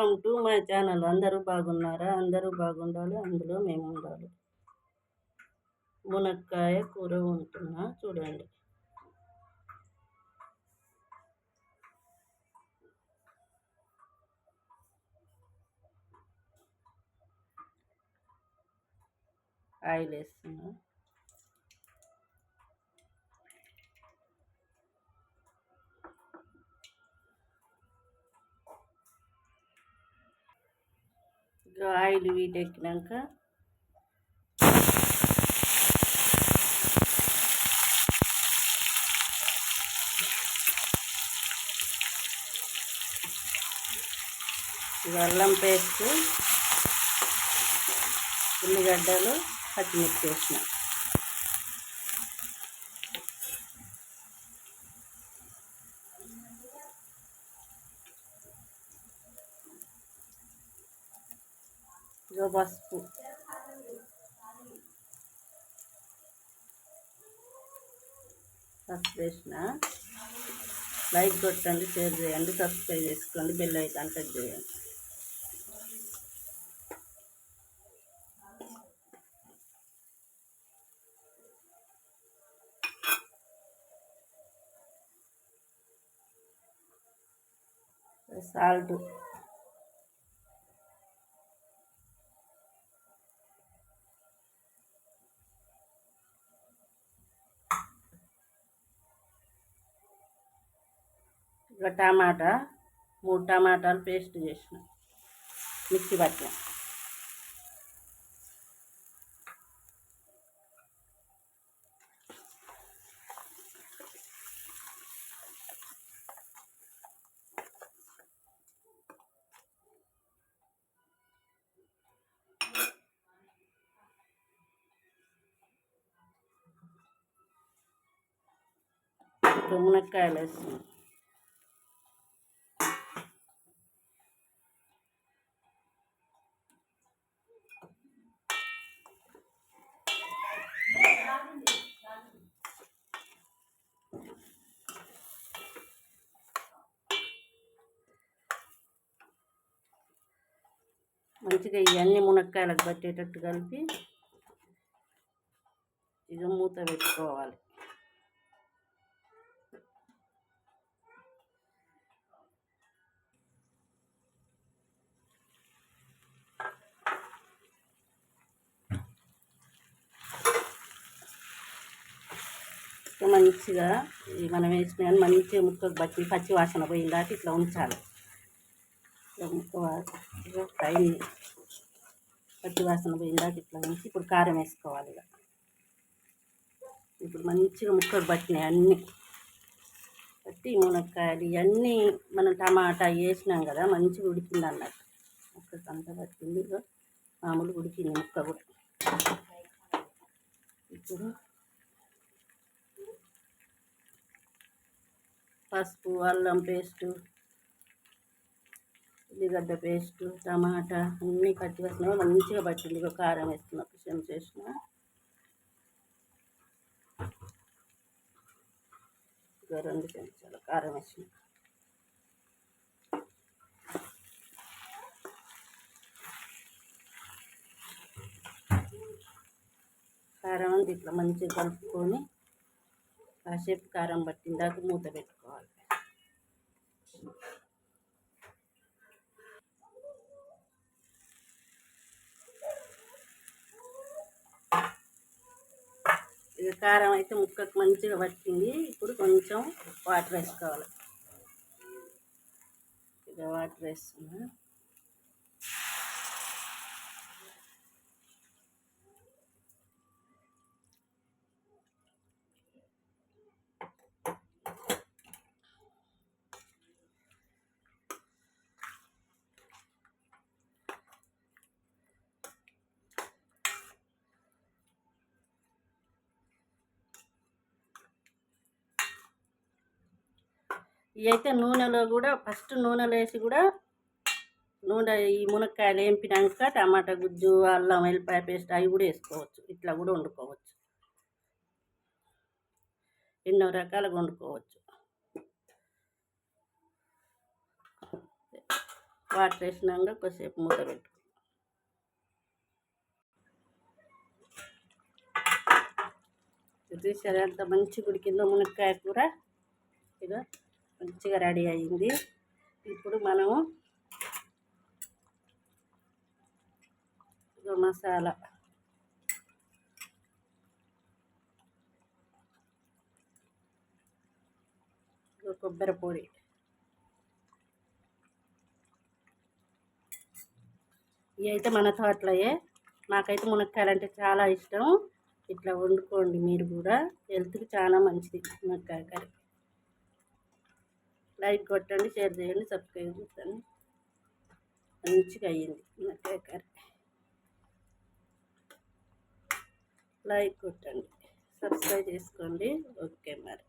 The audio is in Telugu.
వెల్కమ్ టు మై ఛానల్ అందరూ బాగున్నారా? అందరూ బాగుండాలి. అందులో మేము ఉండాలి మునక్కాయ కూర ఉంటున్నా. చూడండి. ఆయిల్ వేస్తున్నా సో ఆయిల్ వీటెక్కినాక ఇక అల్లం పేస్ట్ ఉల్లిగడ్డలు పచ్చిమిర్చి వేసిన. ఇదిగో పసుపు పసుపు వేసిన లైక్ కొట్టండి షేర్ చేయండి సబ్స్క్రైబ్ చేసుకోండి బెల్ ఐకాన్ టచ్ చేయండి. సాల్ట్ ఇక టమాటా మూడు టమాటాలు పేస్ట్ చేసిన మిక్సీ పట్టిన. ఇక మునక్కాయలు వేస్తున్నాం. మంచిగా ఇవన్నీ మునక్కాయలకు పట్టేటట్టు కలిపి ఇక మూత పెట్టుకోవాలి. మంచిగా మనం వేసిన మంచిగా ముక్కకు బట్టి పచ్చి వాసన పోయిందాక ఇట్లా ఉంచాలి. ఇట్లా ముక్క ఫ్రై పచ్చి వాసన పోయిందాక ఇట్లా ఉంచి ఇప్పుడు కారం వేసుకోవాలి ఇక. ఇప్పుడు మంచిగా ముక్కలు పట్టినాయి అన్నీ. పట్టి మునక్కాయలు ఇవన్నీ మనం టమాటా వేసినాం కదా మంచిగా ఉడికింది అన్నట్టు. ముక్కకి అంతా పట్టింది ఇక. మామూలు ఉడికింది ముక్క కూడా. ఇప్పుడు పసుపు అల్లం పేస్టు ఉల్లిగడ్డ పేస్టు టమాటా అన్నీ కట్టి వేసిన మంచిగా పట్టింది. ఇక కారం వేస్తున్నా. కొంచెం చేసిన. ఇక రెండు చెంచాల కారం వేసిన. కారం అంతా ఇట్లా మంచిగా కలుపుకొని కాసేపు కారం పట్టిందాక మూత పెట్టుకోవాలి. ఇక కారం అయితే ముక్కకు మంచిగా పట్టింది. ఇప్పుడు కొంచెం వాటర్ వేసుకోవాలి. ఇక వాటర్ వేస్తున్నా. ఇవైతే నూనెలో కూడా ఫస్ట్ నూనెలో వేసి కూడా నూనె ఈ మునక్కాయలు వేంపినాక టమాటా గుజ్జు అల్లం వెల్లిపాయ పేస్ట్ అవి కూడా వేసుకోవచ్చు. ఇట్లా కూడా వండుకోవచ్చు. ఎన్నో రకాలుగా వండుకోవచ్చు. వాటర్ వేసినాక కొద్దిసేపు మూత పెట్టు చూసారు ఎంత మంచి ఉడికిందో మునక్కాయ కూర. ఇదో మంచిగా రెడీ అయింది. ఇప్పుడు మనము మసాలా. కొబ్బరి పొడి. ఇవి అయితే మన తోటలయే. నాకైతే మునక్కాయలు అంటే చాలా ఇష్టం. ఇట్లా వండుకోండి మీరు కూడా. హెల్త్కి చాలా మంచిది మునక్కాయ కర్రీ. లైక్ కొట్టండి షేర్ చేయండి సబ్స్క్రైబ్ చేస్తాను మంచిగా అయ్యింది మునక్కాయ కర్రీ లైక్ కొట్టండి సబ్స్క్రైబ్ చేసుకోండి. ఓకే మరి.